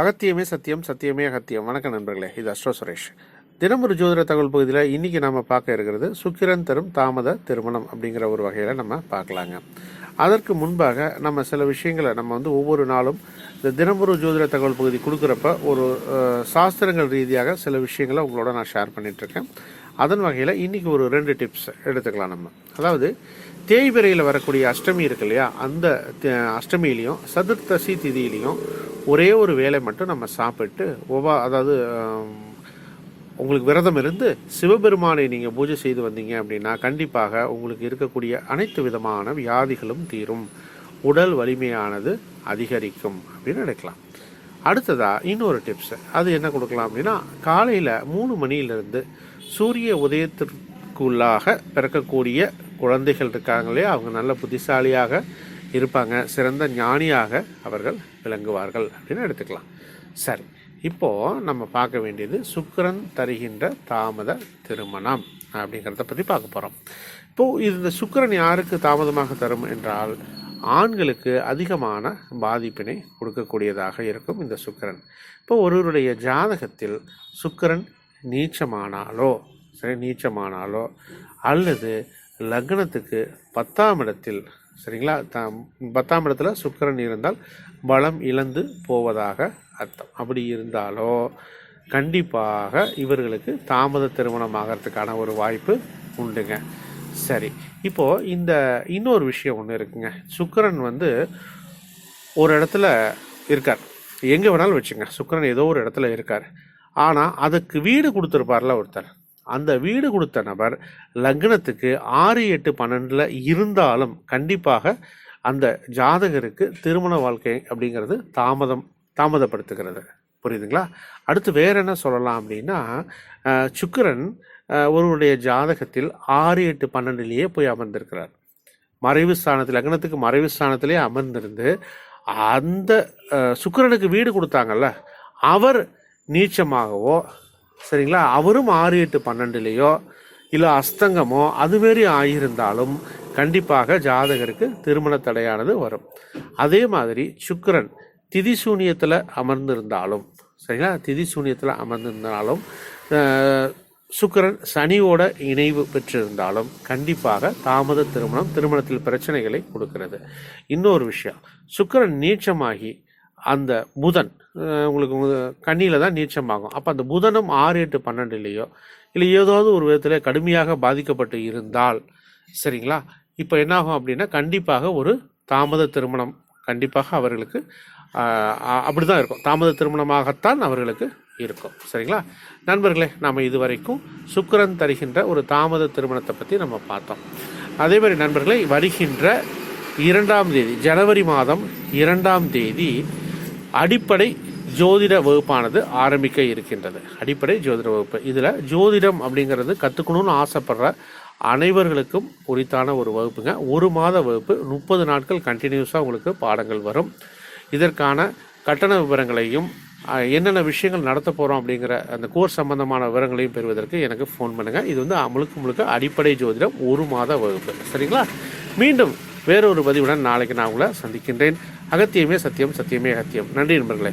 அகத்தியமே சத்தியம் சத்தியமே அகத்தியம். வணக்கம் நண்பர்களே இது அஸ்ட்ரோ சுரேஷ். தினமொரு ஜோதிட தகவல் பகுதியில் இன்றைக்கி நம்ம பார்க்க இருக்கிறது சுக்கிரன் தரும் தாமத திருமணம் அப்படிங்கிற ஒரு வகையில் நம்ம பார்க்கலாங்க. அதற்கு முன்பாக நம்ம சில விஷயங்களை நம்ம வந்து ஒவ்வொரு நாளும் இந்த தினமொரு ஜோதிட தகவல் பகுதி கொடுக்குறப்ப ஒரு சாஸ்திரங்கள் ரீதியாக சில விஷயங்களை உங்களோட நான் ஷேர் பண்ணிகிட்ருக்கேன் அதன் வகையில் இன்றைக்கி ஒரு ரெண்டு டிப்ஸ் எடுத்துக்கலாம் நம்ம. அதாவது தேய்பிரையில் வரக்கூடிய அஷ்டமி இருக்கு இல்லையா? அந்த அஷ்டமியிலையும் சதுர்த்தசி திதியிலையும் ஒரே ஒரு வேலை மட்டும் நம்ம சாப்பிட்டு ஒவ்வா அதாவது உங்களுக்கு விரதம் இருந்து சிவபெருமானை நீங்கள் பூஜை செய்து வந்தீங்க அப்படின்னா கண்டிப்பாக உங்களுக்கு இருக்கக்கூடிய அனைத்து விதமான வியாதிகளும் தீரும். உடல் வலிமையானது அதிகரிக்கும் அப்படின்னு நினைக்கலாம் அடுத்ததாக இன்னொரு டிப்ஸ் அது என்ன கொடுக்கலாம் அப்படின்னா காலையில் மூணு மணியிலிருந்து சூரிய உதயத்திற்குள்ளாக பிறக்கக்கூடிய குழந்தைகள் இருக்காங்க இல்லையா? அவங்க நல்ல புத்திசாலியாக இருப்பாங்க. சிறந்த ஞானியாக அவர்கள் விளங்குவார்கள் அப்படின்னு எடுத்துக்கலாம். சரி இப்போது நம்ம பார்க்க வேண்டியது சுக்கரன் தருகின்ற தாமத திருமணம் அப்படிங்கிறத பற்றி பார்க்க போகிறோம் இப்போது இந்த சுக்கிரன் யாருக்கு தாமதமாக தரும் என்றால் ஆண்களுக்கு அதிகமான பாதிப்பினை கொடுக்கக்கூடியதாக இருக்கும் இந்த சுக்கிரன். இப்போ ஒருவருடைய ஜாதகத்தில் சுக்கரன் நீச்சமானாலோ சரி நீச்சமானாலோ அல்லது லக்னத்துக்கு பத்தாம் இடத்தில் சரிங்களா த பத்தாம் இடத்துல சுக்கரன் இருந்தால் பலம் இழந்து போவதாக அர்த்தம். அப்படி இருந்தாலோ கண்டிப்பாக இவர்களுக்கு தாமத திருமணம் ஆகிறதுக்கான ஒரு வாய்ப்பு உண்டுங்க. சரி. இப்போது இந்த இன்னொரு விஷயம் ஒன்று இருக்குங்க. சுக்கரன் வந்து ஒரு இடத்துல இருக்கார். எங்கே வேணாலும் வச்சுங்க. சுக்கரன் ஏதோ ஒரு இடத்துல இருக்கார். ஆனால் அதுக்கு வீடு கொடுத்துருப்பார்ல ஒருத்தர். அந்த வீடு கொடுத்த நபர் லக்னத்துக்கு ஆறு எட்டு பன்னெண்டில் இருந்தாலும் கண்டிப்பாக அந்த ஜாதகருக்கு திருமண வாழ்க்கை அப்படிங்கிறது தாமதம் தாமதப்படுத்துகிறது. புரியுதுங்களா? அடுத்து வேற என்ன சொல்லலாம் அப்படின்னா சுக்கரன் சுக்கிரன் ஒருவருடைய ஜாதகத்தில் ஆறு எட்டு பன்னெண்டுலேயே போய் அமர்ந்திருக்கிறார். மறைவு ஸ்தானத்தில் லக்னத்துக்கு மறைவு ஸ்தானத்திலே அமர்ந்திருந்து அந்த சுக்கரனுக்கு வீடு கொடுத்தாங்கல்ல அவர் நீச்சமாகவோ சரிங்களா அவரும் ஆறு எட்டு பன்னெண்டுலேயோ இல்லை அஸ்தங்கமோ அதுமாரி ஆகியிருந்தாலும் கண்டிப்பாக ஜாதகருக்கு திருமண தடையானது வரும். அதே மாதிரி சுக்கரன் திதி சூனியத்தில் அமர்ந்திருந்தாலும் சரிங்களா திதி சூனியத்தில் அமர்ந்திருந்தாலும் சுக்கிரன் சனியோட இணைவு பெற்றிருந்தாலும் கண்டிப்பாக தாமத திருமணம் திருமணத்தில் பிரச்சனைகளை கொடுக்கிறது. இன்னொரு விஷயம் சுக்கிரன் நீச்சமாகி அந்த புதன் உங்களுக்கு கண்ணியில் தான் நீச்சமாகும். அப்போ அந்த புதனும் ஆறு எட்டு பன்னெண்டுலேயோ இல்லை ஏதாவது ஒரு விதத்தில் கடுமையாக பாதிக்கப்பட்டு இருந்தால் சரிங்களா? இப்போ என்னாகும் அப்படின்னா கண்டிப்பாக ஒரு தாமத திருமணம் கண்டிப்பாக அவர்களுக்கு அப்படி தான் இருக்கும். தாமத திருமணமாகத்தான் அவர்களுக்கு இருக்கும். சரிங்களா? நண்பர்களே நாம் இதுவரைக்கும் சுக்கரன் தருகின்ற ஒரு தாமத திருமணத்தை பற்றி நம்ம பார்த்தோம். அதே மாதிரி நண்பர்களே வருகின்ற இரண்டாம் தேதி ஜனவரி மாதம் இரண்டாம் தேதி அடிப்படை ஜோதிட வகுப்பானது ஆரம்பிக்க இருக்கின்றது. அடிப்படை ஜோதிட வகுப்பு. இதில் ஜோதிடம் அப்படிங்கிறது கற்றுக்கணும்னு ஆசைப்படுற அனைவர்களுக்கும் உரித்தான ஒரு வகுப்புங்க. ஒரு மாத வகுப்பு முப்பது நாட்கள் கண்டினியூஸாக உங்களுக்கு பாடங்கள் வரும். இதற்கான கட்டண விவரங்களையும் என்னென்ன விஷயங்கள் நடத்த போகிறோம் அப்படிங்கிற அந்த கோர்ஸ் சம்பந்தமான விவரங்களையும் பெறுவதற்கு எனக்கு ஃபோன் பண்ணுங்கள் இது வந்து முழுக்க முழுக்க அடிப்படை ஜோதிடம் ஒரு மாத வகுப்பு. சரிங்களா? மீண்டும் வேறொரு பதிவுடன் நாளைக்கு நான் உங்களை சந்திக்கின்றேன். அகத்தியமே சத்தியம் சத்தியமே அகத்தியம். நன்றி நண்பர்களே.